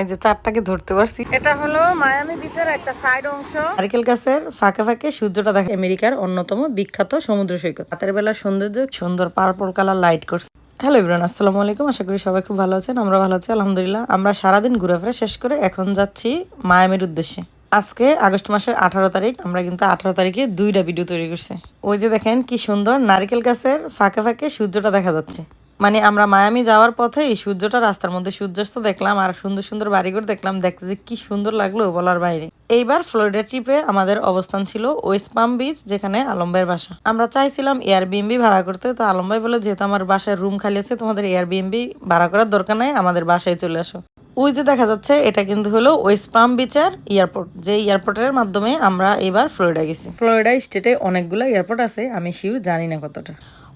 এই যে চারটাকে ধরতে পারছি। এটা হলো মায়ামি বিচের একটা সাইড অংশ। নারিকেল গাছের ফাঁকে ফাঁকে সূর্যটা দেখা আমেরিকার অন্যতম বিখ্যাত সমুদ্র সৈকত। রাতের বেলা সৌন্দর্য সুন্দর পার্পল কালার লাইট করছে। হ্যালো ইব্রান আসসালামু আলাইকুম। আশা করি সবাই খুব ভালো আছেন আমরা ভালো আছি আলহামদুলিল্লাহ। আমরা সারাদিন ঘুরে শেষ করে এখন যাচ্ছি মায়ামির উদ্দেশ্যে। আজকে আগস্ট মাসের আঠারো তারিখ আমরা কিন্তু আঠারো তারিখে দুইটা ভিডিও তৈরি করছি। ওই যে দেখেন কি সুন্দর নারিকেল গাছের ফাঁকে ফাঁকে সূর্যটা দেখা যাচ্ছে। মানে আমরা মায়ামি যাওয়ার পথে এই সূর্যটা রাস্তার মধ্যে সূর্যাস্ত দেখলাম আর সুন্দর সুন্দর বাড়িঘর দেখলাম। দেখতে যে কি সুন্দর লাগল বলার বাইরে। এইবার ফ্লোরিডা ট্রিপে আমাদের অবস্থান ছিল ওয়েস্ট পাম বিচ, যেখানে আলম ভাইয়ের বাসা। আমরা চাইছিলাম এয়ারবিএমবি ভাড়া করতে, তো আলম ভাই বলে, যেহেতু আমার বাসায় রুম খালি আছে, তোমাদের এয়ারবিএমবি ভাড়া করার দরকার নাই, আমাদের বাসায় চলে আসো। ওই যে দেখা যাচ্ছে, এটা কিন্তু হলো ওয়েস্ট পাম বিচের এয়ারপোর্ট, যে এয়ারপোর্টের মাধ্যমে আমরা এবার ফ্লোরিডা গেছি। ফ্লোরিডা স্টেটে অনেকগুলো এয়ারপোর্ট আছে, আমি শিওর জানি না কতটা।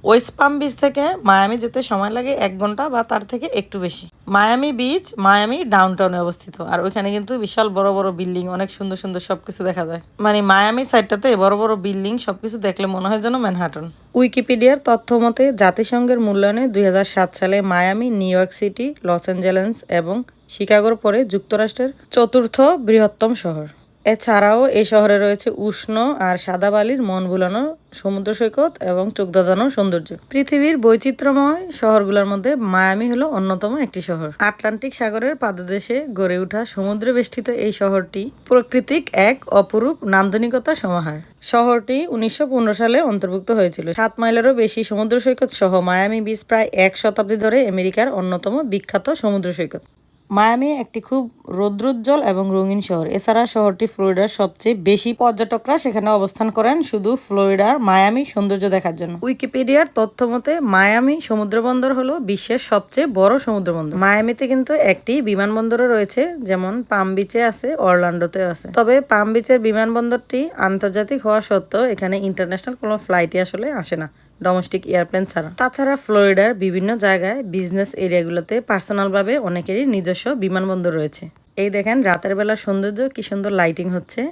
ওয়েস্ট পাম বিচ থেকে মায়ামি যেতে সময় লাগে এক ঘণ্টা বা তার থেকে একটু বেশি। মায়ামি বিচ মায়ামি ডাউনটাউনে অবস্থিত। আর ওইখানে কিন্তু বিশাল বড় বড় বিল্ডিং অনেক সুন্দর সুন্দর সবকিছু দেখা যায়। মানে মায়ামির সাইডটাতে বড় বড় বিল্ডিং সবকিছু দেখলে মনে হয় যেন ম্যানহাটন উইকিপিডিয়ার তথ্য মতে, জাতিসংঘের মূল্যায়নে দুই হাজার সাত সালে Miami New York City Los Angeles এবং শিকাগোর পরে যুক্তরাষ্ট্রের চতুর্থ বৃহত্তম শহর। এছাড়াও এই শহরে রয়েছে উষ্ণ আর সাদা বালির মন ভুলানো সমুদ্র সৈকত এবং চোখ দাদানো সৌন্দর্য। পৃথিবীর বৈচিত্র্যময় শহরগুলোর মধ্যে মায়ামি হলো অন্যতম একটি শহর। আটলান্টিক সাগরের পাদদেশে গড়ে ওঠা সমুদ্র বেষ্টিত এই শহরটি প্রাকৃতিক এক অপরূপ নান্দনিকতার সমাহার। শহরটি উনিশশো পনেরো সালে অন্তর্ভুক্ত হয়েছিল। সাত মাইলেরও বেশি সমুদ্র সৈকত সহ মায়ামি বিচ প্রায় এক শতাব্দী ধরে আমেরিকার অন্যতম বিখ্যাত সমুদ্র সৈকত। মায়ামি একটি খুব রৌদ্রোজ্জ্বল এবং রঙিন শহর। এছাড়া শহরটি ফ্লোরিডার সবচেয়ে বেশি পর্যটকরা সেখানে অবস্থান করেন শুধু ফ্লোরিডার মায়ামি সৌন্দর্য দেখার জন্য। উইকিপিডিয়ার তথ্য মতে, মায়ামি সমুদ্র বন্দর হলো বিশ্বের সবচেয়ে বড় সমুদ্র বন্দর মায়ামিতে কিন্তু একটি বিমানবন্দরও রয়েছে, যেমন পাম বিচে আছে অরল্যান্ডোতে আছে। তবে পাম বিচের বিমানবন্দরটি আন্তর্জাতিক হওয়া সত্ত্বেও এখানে ইন্টারন্যাশনাল কোনো ফ্লাইটই আসলে আসে না। ডোমেস্টিক এয়ারপ্লেন ছাড়া। তাছাড়া ফ্লোরিডার বিভিন্ন জায়গায় বিজনেস এরিয়াগুলোতে পার্সোনালভাবে অনেকেরই নিজস্ব বিমানবন্দর রয়েছে। এই দেখেন, রাতের বেলা সৌন্দর্য, কি সুন্দর লাইটিং হচ্ছে।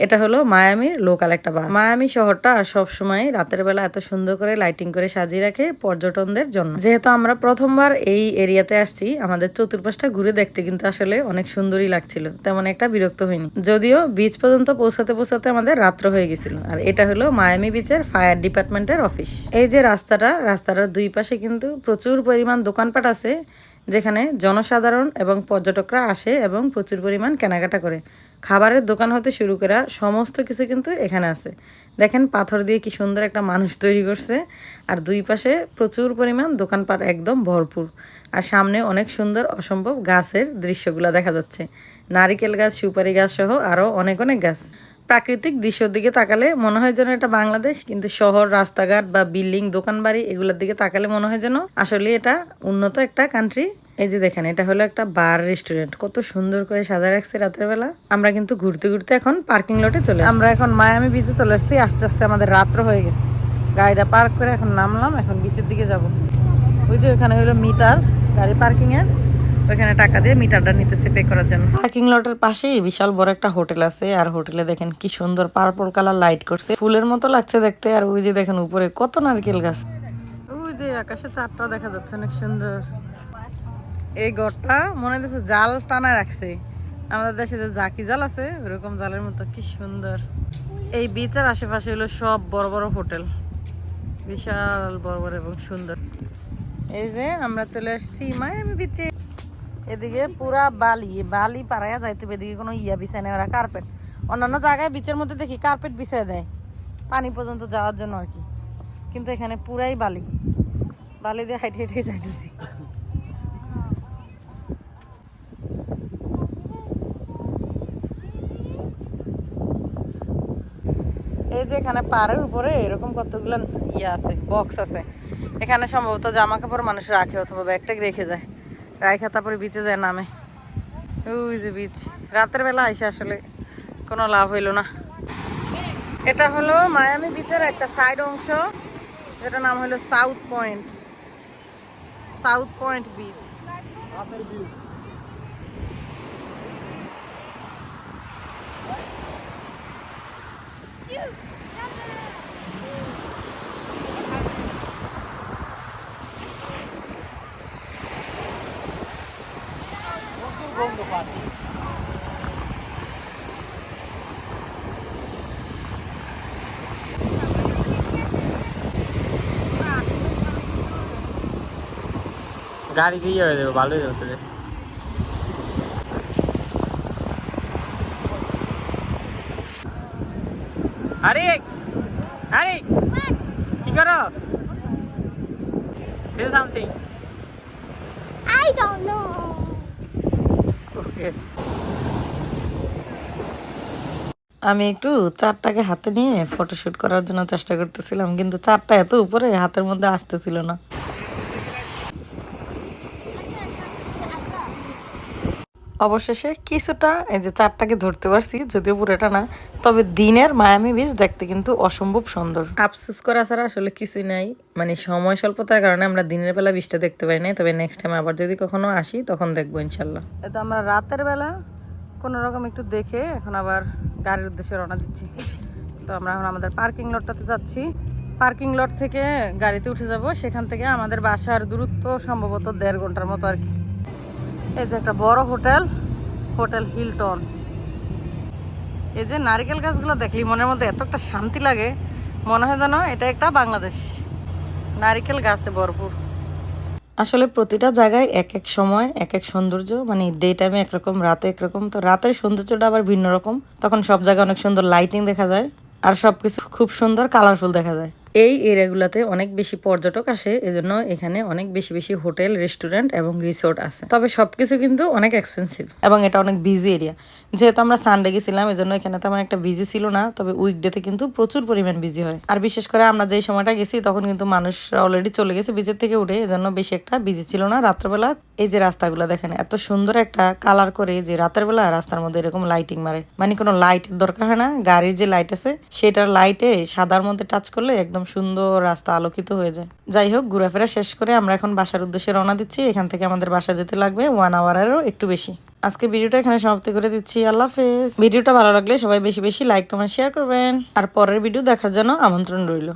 এটা হলো মায়ামির লোকাল একটা বাস মায়ামি শহরটা সবসময় রাতের বেলা এত সুন্দর করে লাইটিং করে সাজিয়ে রাখে পর্যটনদের জন্য। যেহেতু আমরা প্রথমবার এই এরিয়াতে আসছি, আমাদের চতুর্পাশটা ঘুরে দেখতে কিন্তু আসলে অনেক সুন্দরই লাগছিল। তেমন একটা বিরক্ত হয়নি যদিও বিচ পর্যন্ত পৌঁছাতে পৌঁছাতে আমাদের রাত্র হয়ে গেছিল। আর এটা হলো মায়ামি বিচের ফায়ার ডিপার্টমেন্টের অফিস এই যে রাস্তাটা, রাস্তাটার দুই পাশে কিন্তু প্রচুর পরিমাণ দোকানপাট আছে। যেখানে জনসাধারণ এবং পর্যটকরা আসে এবং প্রচুর পরিমাণ কেনাকাটা করে। খাবারের দোকান হতে শুরু করা সমস্ত কিছু কিন্তু এখানে আছে। দেখেন পাথর দিয়ে কি সুন্দর একটা মানুষ তৈরি করছে। আর দুই পাশে প্রচুর পরিমাণ দোকানপাট একদম ভরপুর। আর সামনে অনেক সুন্দর অসম্ভব গাছের দৃশ্যগুলো দেখা যাচ্ছে। নারিকেল গাছ, সুপারি গাছ সহ আরও অনেক অনেক গাছ। প্রাকৃতিক দৃশ্যর দিকে তাকালে মনে হয় যেন এটা বাংলাদেশ, কিন্তু শহর, রাস্তাঘাট বা বিল্ডিং দোকান বাড়ি এগুলোর দিকে তাকালে মনে হয় যেন আসলে এটা উন্নত একটা কান্ট্রি এই যে দেখেন, এটা হলো একটা বার রেস্টুরেন্ট কত সুন্দর করে সাজা রাখছে রাতের বেলা। আমরা কিন্তু ঘুরতে ঘুরতে এখন পার্কিং লটে চলে আমরা এখন মায়ামি বিচে চলে আসছি। আস্তে আস্তে আমাদের রাত্র হয়ে গেছে। গাড়িটা পার্ক করে এখন নামলাম, এখন বিচের দিকে যাব। ওই যে ওখানে হলো মিটার গাড়ি পার্কিং এর। ওখানে টাকা দিয়ে মিটারটা নিতেছে পে করার জন্য। পার্কিং লটের পাশেই বিশাল বড় একটা হোটেল আছে আর হোটেলে দেখেন কি সুন্দর পার্পল কালার লাইট করছে। ফুলের মতো লাগছে দেখতে আর ওই যে দেখেন উপরে কত নারকেল গাছ। ওই যে আকাশে চারটা দেখা যাচ্ছে অনেক সুন্দর। এই ঘরটা মনে হচ্ছে জাল টানা রাখছে। আমাদের দেশে যে জাকি জাল আছে ওরকম জালের মতো কি সুন্দর। এই বিচের আশেপাশে হলো সব বড় বড় হোটেল। বিশাল বড় বড় এবং সুন্দর। এই যে আমরা চলে আসছি মায়ামি বিচে এদিকে পুরা বালি বালি পাড়াইয়া যাইতে এদিকে কোনো ইয়া বিছায় নেই, ওরা কার্পেট অন্যান্য জায়গায় বিচের মধ্যে দেখি কার্পেট বিছায় দেয়, পানি পর্যন্ত যাওয়ার জন্য আর কি। কিন্তু এখানে পুরাই বালি। বালি দিয়ে হাইটে হেঁটে যাইতেছি। এই যে এখানে পাড়ের উপরে এরকম কতগুলো ইয়ে আছে বক্স আছে। এখানে সম্ভবত জামা কাপড় মানুষ রাখে অথবা ব্যাগটা রেখে যায়। রাখা তারপরে বিচে যায় নামে। ওই যে বিচ রাতের বেলা আইসে আসলে, কোনো লাভ হইল না। এটা হলো মায়ামি বিচের একটা সাইড অংশ, যেটার নাম হলো South Point South Point Beach গাড়ি দিয়ে হয়ে যাবে, ভালোই যাবে তাহলে। আরে আরে কি করো? সে সামথিং I don't know. আমি একটু চারটাকে হাতে নিয়ে ফটোশুট করার জন্য চেষ্টা করতেছিলাম, কিন্তু চারটা এত উপরে হাতের মধ্যে আসতেছিল না। অবশেষে কিছুটা এই যে চারটাকে ধরতে পারছি যদিও পুরোটা না তবে দিনের মায়ামি বিচ দেখতে কিন্তু অসম্ভব সুন্দর। আফসোস করা ছাড়া আসলে কিছুই নাই। মানে সময় স্বল্পতার কারণে আমরা দিনের বেলা বীজটা দেখতে পাই নাই তবে নেক্সট টাইম আবার যদি কখনো আসি তখন দেখব ইনশাল্লাহ। এটা আমরা রাতের বেলা কোনো রকম একটু দেখে এখন আবার গাড়ির উদ্দেশ্যে রওনা দিচ্ছি। তো আমরা এখন আমাদের পার্কিং লটটাতে যাচ্ছি। পার্কিং লট থেকে গাড়িতে উঠে যাব। সেখান থেকে আমাদের বাসার দূরত্ব সম্ভবত দেড় ঘণ্টার মতো আর কি। এই যে একটা বড় হোটেল হোটেল হিলটন। এই যে নারকেল গাছগুলো দেখলি, মনের মধ্যে এত একটা শান্তি লাগে, মনে হয় যেন এটা একটা বাংলাদেশ। নারিকেল গাছে ভরপুর। আসলে প্রতিটা জায়গায় এক এক সময়, এক এক সৌন্দর্য মানে ডে টাইমে একরকম, রাতে একরকম, তো রাতের সৌন্দর্যটা আবার ভিন্ন রকম। তখন সব জায়গায় অনেক সুন্দর লাইটিং দেখা যায়, আর সবকিছু খুব সুন্দর কালারফুল দেখা যায়। এই এরিয়াগুলোতে অনেক বেশি পর্যটক আসে, এজন্য এখানে অনেক বেশি বেশি হোটেল, রেস্টুরেন্ট এবং রিসোর্ট আছে। তবে সবকিছু কিন্তু অনেক এক্সপেন্সিভ এবং এটা অনেক বিজি এরিয়া যেহেতু আমরা সানডে গেছিলাম, এজন্য এখানে তেমন একটা বিজি ছিল না, তবে উইকডেতে কিন্তু প্রচুর পরিমাণ বিজি হয়। আর বিশেষ করে আমরা যেই সময়টা গেছি, তখন কিন্তু মানুষরা অলরেডি চলে গেছে বিচের থেকে উঠে, এজন্য বেশি একটা বিজি ছিল না। রাত্রেবেলা এই যে রাস্তাগুলো দেখেন, এত সুন্দর একটা কালার করে যে রাতের বেলা রাস্তার মধ্যে এরকম লাইটিং মারে। মানে কোনো লাইটের দরকার হয় না, গাড়ির যে লাইট আছে, সেটার লাইটে সাদার মধ্যে টাচ করলে একদম সুন্দর রাস্তা আলোকিত হয়ে যায়। যাই হোক, ঘোরাফেরা শেষ করে আমরা এখন বাসার উদ্দেশ্যে রওনা দিচ্ছি। এখান থেকে আমাদের বাসা যেতে লাগবে ওয়ান আওয়ারেরও একটু বেশি। আজকে ভিডিওটা এখানে সমাপ্তি করে দিচ্ছি। আল্লাহ হাফেজ। ভিডিওটা ভালো লাগলে সবাই বেশি বেশি লাইক কমেন্ট শেয়ার করবেন। আর পরের ভিডিও দেখার জন্য আমন্ত্রণ রইল।